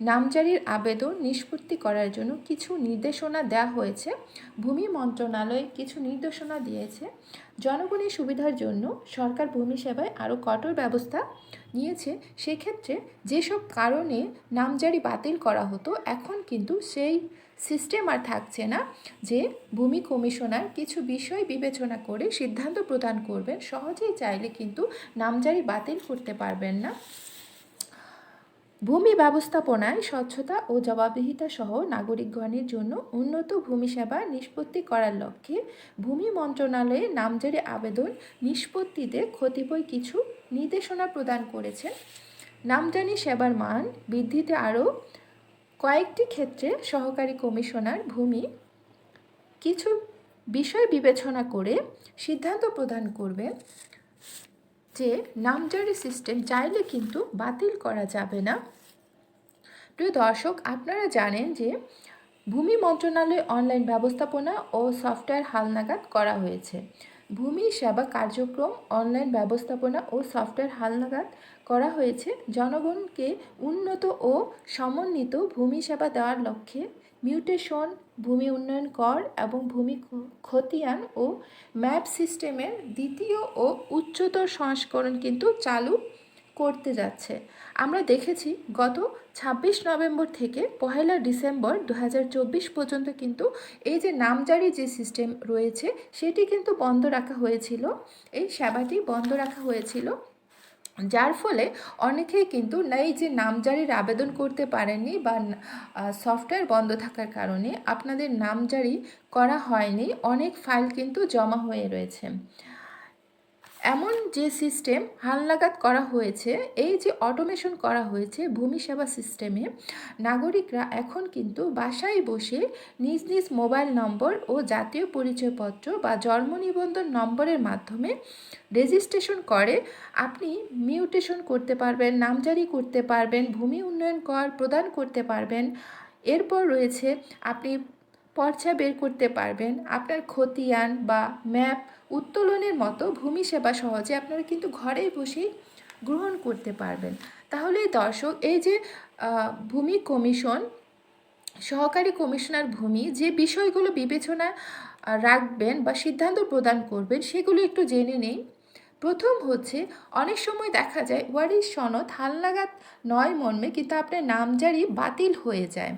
নামজারির আবেদন নিষ্পত্তি করার জন্য কিছু নির্দেশনা দেওয়া হয়েছে। ভূমি মন্ত্রণালয় কিছু নির্দেশনা দিয়েছে। জনগণের সুবিধার জন্য সরকার ভূমি সেবায় আরও কঠোর ব্যবস্থা নিয়েছে। সেক্ষেত্রে যেসব কারণে নামজারি বাতিল করা হতো, এখন কিন্তু সেই সিস্টেম আর থাকছে না যে ভূমি কমিশনার কিছু বিষয় বিবেচনা করে সিদ্ধান্ত প্রদান করবেন। সহজেই চাইলে কিন্তু নামজারি বাতিল করতে পারবেন না। ভূমি ব্যবস্থাপনায় স্বচ্ছতা ও জবাবদিহিতা সহ নাগরিকগণের জন্য উন্নত ভূমি সেবা নিষ্পত্তি করার লক্ষ্যে ভূমি মন্ত্রণালয়ে নামজারি আবেদন নিষ্পত্তিতে ক্ষতিপয় কিছু নির্দেশনা প্রদান করেছে। নামজানি সেবার মান বৃদ্ধিতে আরও কয়েকটি ক্ষেত্রে সহকারী কমিশনার ভূমি কিছু বিষয় বিবেচনা করে সিদ্ধান্ত প্রদান করবেন যে নামজারি সিস্টেম চাইলে কিন্তু বাতিল করা যাবে না। প্রিয় দর্শক, আপনারা জানেন যে ভূমি মন্ত্রণালয়ে অনলাইন ব্যবস্থাপনা ও সফটওয়্যার হালনাগাদ করা হয়েছে। ভূমি, সেবা কার্যক্রম, অনলাইন ব্যবস্থাপনা ও সফটওয়্যার হালনাগাদ করা হয়েছে। জনগণকে উন্নত ও সমন্বিত ভূমি সেবা দেওয়ার লক্ষ্যে মিউটেশন, ভূমি উন্নয়ন কর এবং ভূমি খতিয়ান ও ম্যাপ সিস্টেমের দ্বিতীয় ও উচ্চতর সংস্করণ কিন্তু চালু করতে যাচ্ছে। আমরা দেখেছি গত ছাব্বিশ নভেম্বর থেকে পহেলা ডিসেম্বর দু হাজার চব্বিশ পর্যন্ত কিন্তু এই যে নামজারি যে সিস্টেম রয়েছে, সেটি কিন্তু বন্ধ রাখা হয়েছিল। এই সেবাটি বন্ধ রাখা হয়েছিল। যার ফলে অনেকেই কিন্তু এই যে নামজারির আবেদন করতে পারেননি বা সফটওয়্যার বন্ধ থাকার কারণে আপনাদের নামজারি করা হয়নি, অনেক ফাইল কিন্তু জমা হয়ে রয়েছে। এমন যে সিস্টেম হালনাগাদ করা হয়েছে, এই যে অটোমেশন করা হয়েছে ভূমি সেবা সিস্টেমে নাগরিকরা এখন কিন্তু বাসায় বসে নিজ নিজ মোবাইল নম্বর ও জাতীয় পরিচয়পত্র বা জন্ম নিবন্ধন নম্বরের মাধ্যমে রেজিস্ট্রেশন করে। আপনি মিউটেশন করতে পারবেন, নামজারি করতে পারবেন, ভূমি উন্নয়ন কর প্রদান করতে পারবেন। এরপর রয়েছে, আপনি পর্চা বের করতে পারবেন, আপনার খতিয়ান বা ম্যাপ উত্তোলনের মতো ভূমি সেবা সহজে আপনারা কিন্তু ঘরেই বসেই গ্রহণ করতে পারবেন। তাহলে দর্শক, এই যে ভূমি কমিশন, সহকারী কমিশনার ভূমি, যে বিষয়গুলো বিবেচনা রাখবেন বা সিদ্ধান্ত প্রদান করবেন, সেগুলো একটু জেনে নেই। প্রথম হচ্ছে, অনেক সময় দেখা যায়, ওয়ারিশ সনদ হালনাগাদ নয় মর্মে কিন্তু আপনার নামজারি বাতিল হয়ে যায়।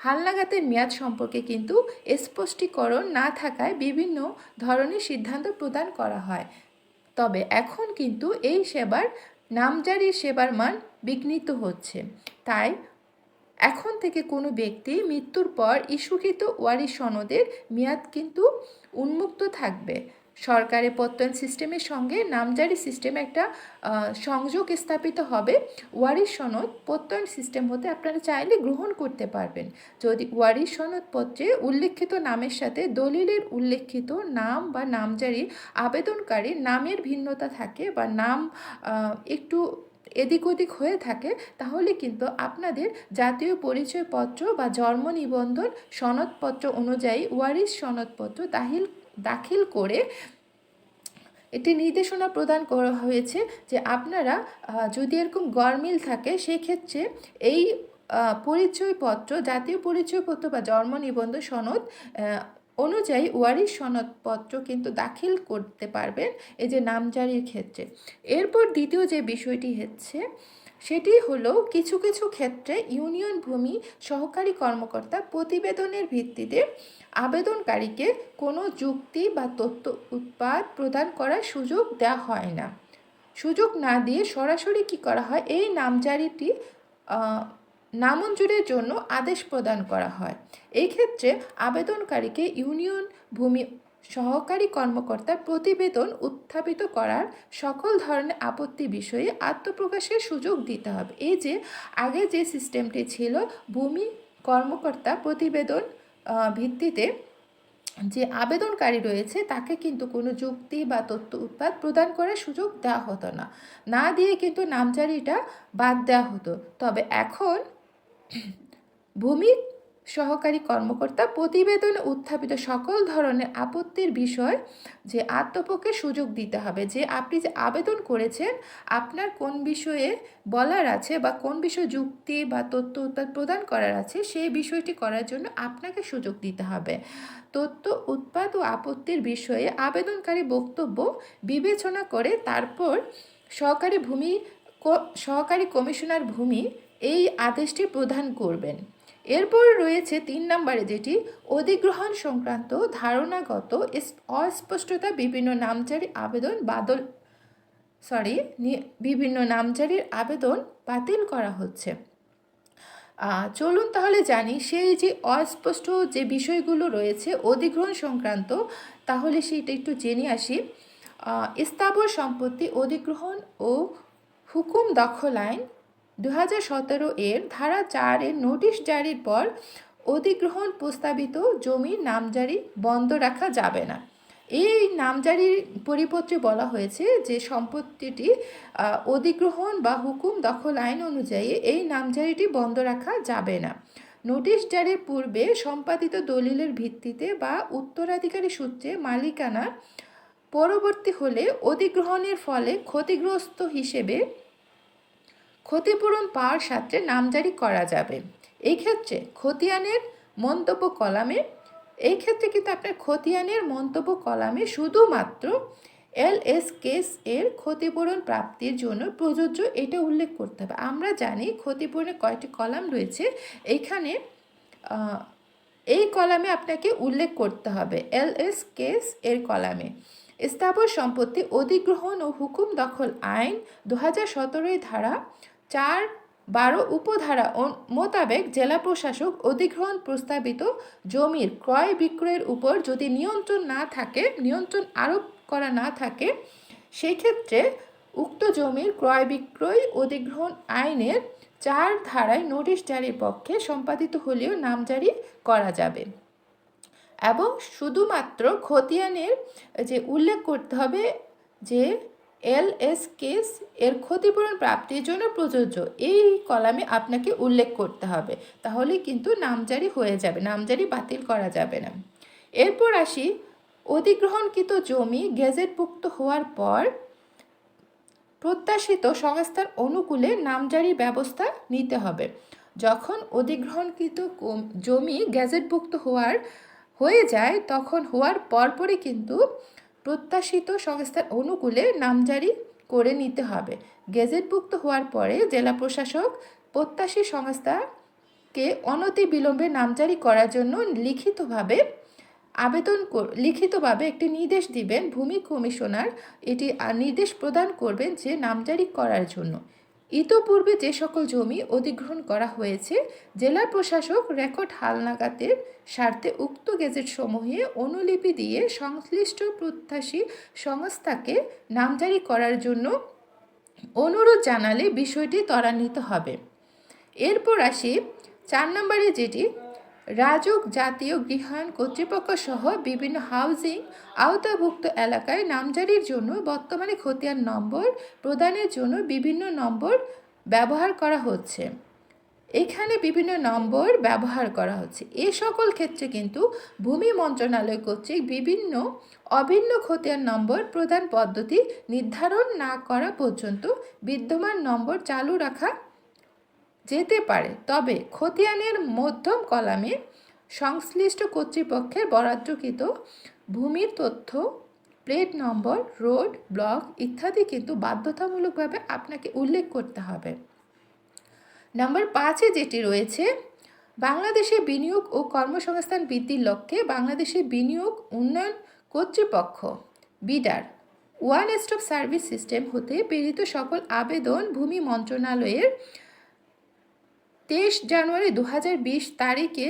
হালনাগাদের মেয়াদ সম্পর্কে কিন্তু স্পষ্টীকরণ না থাকায় বিভিন্ন ধরনের সিদ্ধান্ত প্রদান করা হয়। তবে এখন কিন্তু এই সেবার, নামজারি সেবার মান বিঘ্নিত হচ্ছে। তাই এখন থেকে কোনো ব্যক্তি মৃত্যুর পর ইস্যুকৃত ওয়ারিশ সনদের মেয়াদ কিন্তু উন্মুক্ত থাকবে। সরকারের প্রত্যয়ন সিস্টেমের সঙ্গে নামজারি সিস্টেম একটা সংযোগ স্থাপিত হবে। ওয়ারিশ সনদ প্রত্যয়ন সিস্টেম হতে আপনারা চাইলে গ্রহণ করতে পারবেন। যদি ওয়ারিশ সনদপত্রে উল্লেখিত নামের সাথে দলিলের উল্লেখিত নাম বা নামজারি আবেদনকারীর নামের ভিন্নতা থাকে বা নাম একটু এদিক ওদিক হয়ে থাকে, তাহলে কিন্তু আপনাদের জাতীয় পরিচয়পত্র বা জন্ম নিবন্ধন সনদপত্র অনুযায়ী ওয়ারিশ সনদপত্র দাখিল দাখিল করে একটি নির্দেশনা প্রদান করা হয়েছে যে আপনারা যদি এরকম গরমিল থাকে, সেক্ষেত্রে এই পরিচয়পত্র, জাতীয় পরিচয়পত্র বা জন্ম নিবন্ধ সনদ অনুযায়ী ওয়ারিশ সনদপত্র কিন্তু দাখিল করতে পারবেন, এই যে নামজারির ক্ষেত্রে। এরপর দ্বিতীয় যে বিষয়টি হচ্ছে সেটি হলো কিছু কিছু ক্ষেত্রে ইউনিয়ন ভূমি সহকারী কর্মকর্তা প্রতিবেদনের ভিত্তিতে আবেদনকারীকে কোনো যুক্তি বা তথ্য উৎপাদ প্রদান করার সুযোগ দেওয়া হয় না। সুযোগ না দিয়ে সরাসরি কি করা হয়? এই নামজারিটি নামঞ্জুরের জন্য আদেশ প্রদান করা হয়। এই ক্ষেত্রে আবেদনকারীকে ইউনিয়ন ভূমি সহকারী কর্মকর্তার প্রতিবেদন উত্থাপিত করার সকল ধরনের আপত্তি বিষয়ে আত্মপ্রকাশের সুযোগ দিতে হবে। এই যে, আগে যে সিস্টেমটি ছিল, ভূমি কর্মকর্তা প্রতিবেদন ভিত্তিতে যে আবেদনকারী রয়েছে, তাকে কিন্তু কোনো যুক্তি বা তথ্য উৎপাদ প্রদান করার সুযোগ দেওয়া হতো না। না দিয়ে কিন্তু নামজারিটা বাদ দেওয়া হতো। তবে এখন ভূমি সহকারী কর্মকর্তা প্রতিবেদনে উত্থাপিত সকল ধরনের আপত্তির বিষয় যে আত্মপক্ষে সুযোগ দিতে হবে। যে আপনি যে আবেদন করেছেন, আপনার কোন বিষয়ে বলার আছে বা কোন বিষয়ে যুক্তি বা তথ্য প্রদান করার আছে, সেই বিষয়টি করার জন্য আপনাকে সুযোগ দিতে হবে। তথ্য উৎপাদ ও আপত্তির বিষয়ে আবেদনকারী বক্তব্য বিবেচনা করে তারপর সহকারী ভূমি সহকারী কমিশনার ভূমি এই আদেশটি প্রদান করবেন। এরপর রয়েছে তিন নম্বরে যেটি, অধিগ্রহণ সংক্রান্ত ধারণাগত অস্পষ্টতা, বিভিন্ন নামজারি আবেদন বাদল সরি বিভিন্ন নামজারির আবেদন বাতিল করা হচ্ছে। চলুন তাহলে জানি, সেই যে অস্পষ্ট যে বিষয়গুলো রয়েছে অধিগ্রহণ সংক্রান্ত, তাহলে সেইটা একটু জেনে আসি। স্থাবর সম্পত্তি, অধিগ্রহণ ও হুকুম দখল আইন দু হাজার সতেরো এর ধারা চারের নোটিশ জারির পর অধিগ্রহণ প্রস্তাবিত জমির নামজারি বন্ধ রাখা যাবে না। এই নামজারির পরিপত্রে বলা হয়েছে যে সম্পত্তিটি অধিগ্রহণ বা হুকুম দখল আইন অনুযায়ী এই নামজারিটি বন্ধ রাখা যাবে না। নোটিশ জারির পূর্বে সম্পাদিত দলিলের ভিত্তিতে বা উত্তরাধিকারী সূত্রে মালিকানা পরবর্তী হলে অধিগ্রহণের ফলে ক্ষতিগ্রস্ত হিসেবে ক্ষতিপূরণ পাওয়ার সাথে নামজারি করা যাবে। এই ক্ষেত্রে খতিয়ানের মন্তব্য কলামে, এই ক্ষেত্রে কিন্তু আপনার খতিয়ানের মন্তব্য কলামে শুধুমাত্র এল এস কেস এর ক্ষতিপূরণ প্রাপ্তির জন্য প্রযোজ্য এটা উল্লেখ করতে হবে। আমরা জানি ক্ষতিপূরণের কয়েকটি কলাম রয়েছে। এইখানে এই কলামে আপনাকে উল্লেখ করতে হবে এল এস কেস এর কলামে। স্থাবর সম্পত্তি, অধিগ্রহণ ও হুকুম দখল আইন দু হাজার ধারা চার বারো উপধারা মোতাবেক জেলা প্রশাসক অধিগ্রহণ প্রস্তাবিত জমির ক্রয় বিক্রয়ের উপর যদি নিয়ন্ত্রণ না থাকে, নিয়ন্ত্রণ আরোপ করা না থাকে সেই ক্ষেত্রে উক্ত জমির ক্রয় বিক্রয় অধিগ্রহণ আইনের চার ধারায় নোটিশ জারির পক্ষে সম্পাদিত হলেও নামজারি করা যাবে। এবং শুধুমাত্র খতিয়ানের যে উল্লেখ করতে হবে যে এল এস কেস এর ক্ষতিপূরণ প্রাপ্তির জন্য প্রযোজ্য। এই কলামে আপনাকে উল্লেখ করতে হবে। তাহলে কিন্তু নামজারি হয়ে যাবে, নামজারি বাতিল করা যাবে না। এরপর আসি, অধিগ্রহণকৃত জমি গেজেটভুক্ত হওয়ার পর প্রত্যাশিত সংস্থার অনুকূলে নামজারি ব্যবস্থা নিতে হবে। যখন অধিগ্রহণকৃত জমি গ্যাজেটভুক্ত হওয়ার, হয়ে যায়, তখন হওয়ার পরপরই কিন্তু প্রত্যাশিত সংস্থার অনুকূলে নামজারি করে নিতে হবে। গেজেটভুক্ত হওয়ার পরে জেলা প্রশাসক প্রত্যাশী সংস্থাকে অনতি বিলম্বে নামজারি করার জন্য লিখিতভাবে আবেদন লিখিতভাবে একটি নির্দেশ দিবেন। ভূমি কমিশনার এটি নির্দেশ প্রদান করবেন যে নামজারি করার জন্য। ইতোপূর্বে যে সকল জমি অধিগ্রহণ করা হয়েছে, জেলা প্রশাসক রেকর্ড হালনাগাদের স্বার্থে উক্ত গেজেট সমূহে অনুলিপি দিয়ে সংশ্লিষ্ট প্রত্যাশী সংস্থাকে নামজারি করার জন্য অনুরোধ জানালে বিষয়টি ত্বরান্বিত হবে। এরপর আসি চার নম্বরে যেটি রাজুক জাতীয় গৃহায়ণ কর্তৃপক্ষ সহ বিভিন্ন হাউজিং আওতাভুক্ত এলাকায় নামজারির জন্য বর্তমানে খতিয়ান নম্বর প্রদানের জন্য বিভিন্ন নম্বর ব্যবহার করা হচ্ছে। এখানে বিভিন্ন নম্বর ব্যবহার করা হচ্ছে। এ সকল ক্ষেত্রে কিন্তু ভূমি মন্ত্রণালয় কর্তৃক বিভিন্ন অভিন্ন খতিয়ান নম্বর প্রদান পদ্ধতি নির্ধারণ না করা পর্যন্ত বিদ্যমান নম্বর চালু রাখা যেতে পারে। তবে খতিয়ানের মধ্যম কলামে সংশ্লিষ্ট কর্তৃপক্ষের বরাদ্দকৃত ভূমির তথ্য, প্লেট নম্বর, রোড, ব্লক ইত্যাদি কিন্তু বাধ্যতামূলকভাবে আপনাকে উল্লেখ করতে হবে। নাম্বার পাঁচে যেটি রয়েছে, বাংলাদেশে বিনিয়োগ ও কর্মসংস্থান বৃদ্ধির লক্ষ্যে বাংলাদেশে বিনিয়োগ উন্নয়ন কর্তৃপক্ষ, বিডার, ওয়ান স্টপ সার্ভিস সিস্টেম হতে প্রেরিত সকল আবেদন ভূমি মন্ত্রণালয়ের তেইশ জানুয়ারি দু হাজার বিশ তারিখে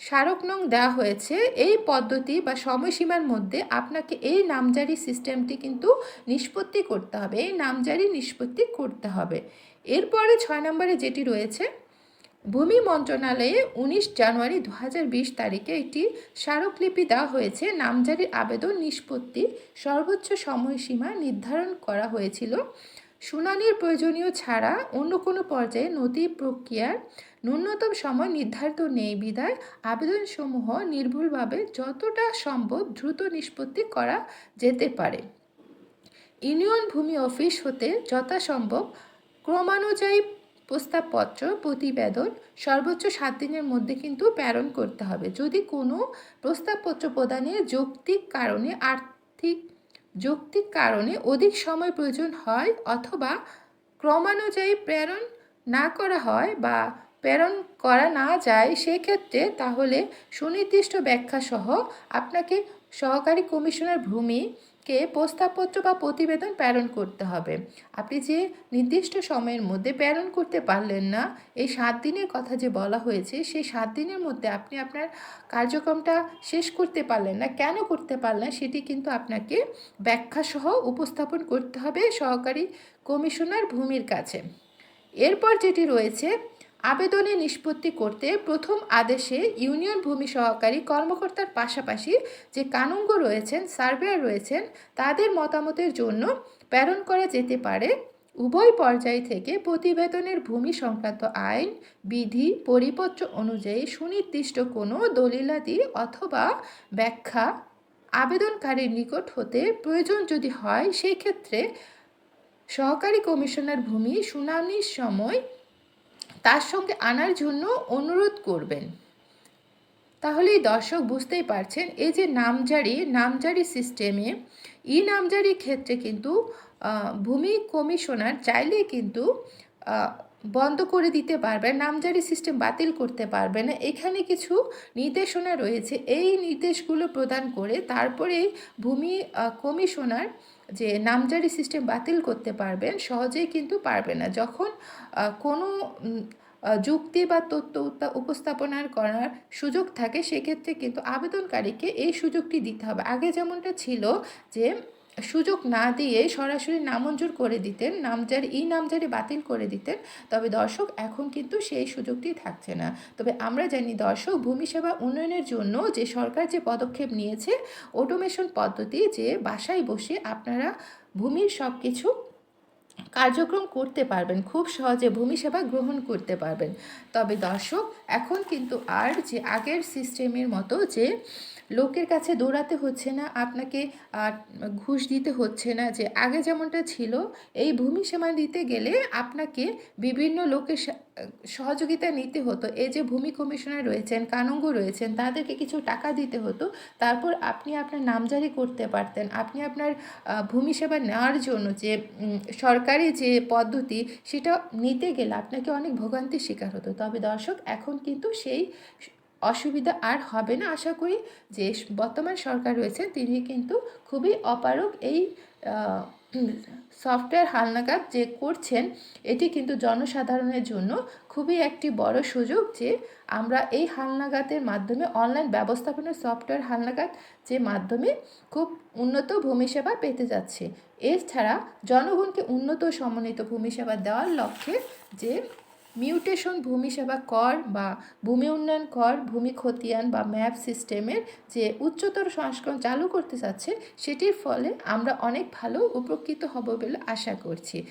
স্মারক নং দেওয়া হয়েছে, এই পদ্ধতি বা সময়সীমার মধ্যে আপনাকে এই নামজারি সিস্টেমটি কিন্তু নিষ্পত্তি করতে হবে, এই নামজারি নিষ্পত্তি করতে হবে। এরপরে ছয় নম্বরে যেটি রয়েছে, ভূমি মন্ত্রণালয়ে উনিশ জানুয়ারি দু বিশ তারিখে একটি স্মারকলিপি দেওয়া হয়েছে, নামজারির আবেদন নিষ্পত্তি সর্বোচ্চ সময়সীমা নির্ধারণ করা হয়েছিল। শুনানির প্রয়োজনীয় ছাড়া অন্য কোনো পর্যায়ে নথি প্রক্রিয়ার ন্যূনতম সময় নির্ধারিত নেই। বিধায় আবেদনসমূহ নির্ভুলভাবে যতটা সম্ভব দ্রুত নিষ্পত্তি করা যেতে পারে। ইউনিয়ন ভূমি অফিস হতে যথাসম্ভব ক্রমানুযায়ী প্রস্তাবপত্র, প্রতিবেদন, সর্বোচ্চ সাত দিনের মধ্যে কিন্তু প্রেরণ করতে হবে। যদি কোনো প্রস্তাবপত্র প্রদানে যৌক্তিক কারণে আর্থিক যৌক্তিক কারণে অধিক সময় প্রয়োজন হয় অথবা ক্রমানুযায়ী প্রেরণ না করা হয় বা প্রেরণ করা না যায়, সেক্ষেত্রে তাহলে সুনির্দিষ্ট ব্যাখ্যাসহ আপনাকে সহকারী কমিশনার ভূমিকে প্রস্তাবপত্র বা প্রতিবেদন প্রেরণ করতে হবে? আপনি যে নির্দিষ্ট সময়ের মধ্যে প্রেরণ করতে পারলেন না, এই সাত দিনের কথা যে বলা হয়েছে, সেই সাত দিনের মধ্যে আপনি আপনার কার্যক্রমটা শেষ করতে পারলেন না। কেন করতে পারলেন সেটি কিন্তু আপনাকে ব্যাখ্যা সহ উপস্থাপন করতে হবে সহকারী কমিশনার ভূমির কাছে। এরপর যেটি রয়েছে আবেদনে নিষ্পত্তি করতে প্রথম আদেশে ইউনিয়ন ভূমি সহকারী কর্মকর্তার পাশাপাশি যে কানুঙ্গ রয়েছেন, সার্ভেয়ার রয়েছেন, তাদের মতামতের জন্য প্রেরণ করা যেতে পারে। উভয় পর্যায় থেকে প্রতিবেদনের ভূমি সংক্রান্ত আইন, বিধি, পরিপত্র অনুযায়ী সুনির্দিষ্ট কোনো দলিলাদি অথবা ব্যাখ্যা আবেদনকারীর নিকট হতে প্রয়োজন যদি হয় সেই ক্ষেত্রে সহকারী কমিশনার ভূমি শুনানির সময় তার সঙ্গে আনার জন্য অনুরোধ করবেন। তাহলেই দর্শক বুঝতেই পারছেন, এই যে নামজারি নামজারি সিস্টেমে ই নামজারি ক্ষেত্রে কিন্তু ভূমি কমিশনার চাইলে কিন্তু বন্ধ করে দিতে পারবে, নামজারি সিস্টেম বাতিল করতে পারবে না। এখানে কিছু নির্দেশনা রয়েছে। এই নির্দেশগুলো প্রদান করে তারপরেই ভূমি কমিশনার যে নামজারি সিস্টেম বাতিল করতে পারবেন, সহজেই কিন্তু পারবে না। যখন কোনো যুক্তি বা তথ্য উপস্থাপনার করার সুযোগ থাকে, সেক্ষেত্রে কিন্তু আবেদনকারীকে এই সুযোগটি দিতে হবে। আগে যেমনটা ছিল যে সুযোগ না দিয়ে সরাসরি নামঞ্জুর করে দিতেন, নামজারি ই নামজারি বাতিল করে দিতেন। তবে দর্শক, এখন কিন্তু সেই সুযোগটি থাকছে না। তবে আমরা জানি দর্শক, ভূমি সেবা উন্নয়নের জন্য যে সরকার যে পদক্ষেপ নিয়েছে, অটোমেশন পদ্ধতি, যে বাসায় বসে আপনারা ভূমির সব কিছু কার্যক্রম করতে পারবেন, খুব সহজে ভূমি সেবা গ্রহণ করতে পারবেন। তবে দর্শক, এখন কিন্তু আর যে আগের সিস্টেমের মতো যে লোকের কাছে দৌড়াতে হচ্ছে না, আপনাকে ঘুষ দিতে হচ্ছে না যে আগে যেমনটা ছিল, এই ভূমি সেবা দিতে গেলে আপনাকে বিভিন্ন লোকের সহযোগিতা নিতে হতো। এই যে ভূমি কমিশনার রয়েছেন, কানুঙ্গ রয়েছেন, তাদেরকে কিছু টাকা দিতে হতো। তারপর আপনি আপনার নামজারি করতে পারতেন। আপনি আপনার ভূমি সেবা নেওয়ার জন্য যে সরকারি যে পদ্ধতি, সেটা নিতে গেলে আপনাকে অনেক ভোগান্তির শিকার হতো। তবে দর্শক, এখন কিন্তু সেই অসুবিধা আর হবে না। আশা করি যে বর্তমান সরকার রয়েছে তিনি কিন্তু খুবই অপারগ এই সফটওয়্যার হালনাগাদ যে করছেন, এটি কিন্তু জনসাধারণের জন্য খুবই একটি বড় সুযোগ যে আমরা এই হালনাগাদের মাধ্যমে অনলাইন ব্যবস্থাপনার সফটওয়্যার হালনাগাদ যে মাধ্যমে খুব উন্নত ভূমি সেবা পেতে যাচ্ছে। এছাড়া জনগণকে উন্নত সমন্বিত ভূমি সেবা দেওয়ার লক্ষ্যে যে মিউটেশন ভূমি সেবা কর বা ভূমি উন্নয়ন কর, ভূমি খতিয়ান বা ম্যাপ সিস্টেমের যে উচ্চতর সংস্করণ চালু করতে চাচ্ছে, সেটির ফলে আমরা অনেক ভালো উপকৃত হব বলে আশা করছি।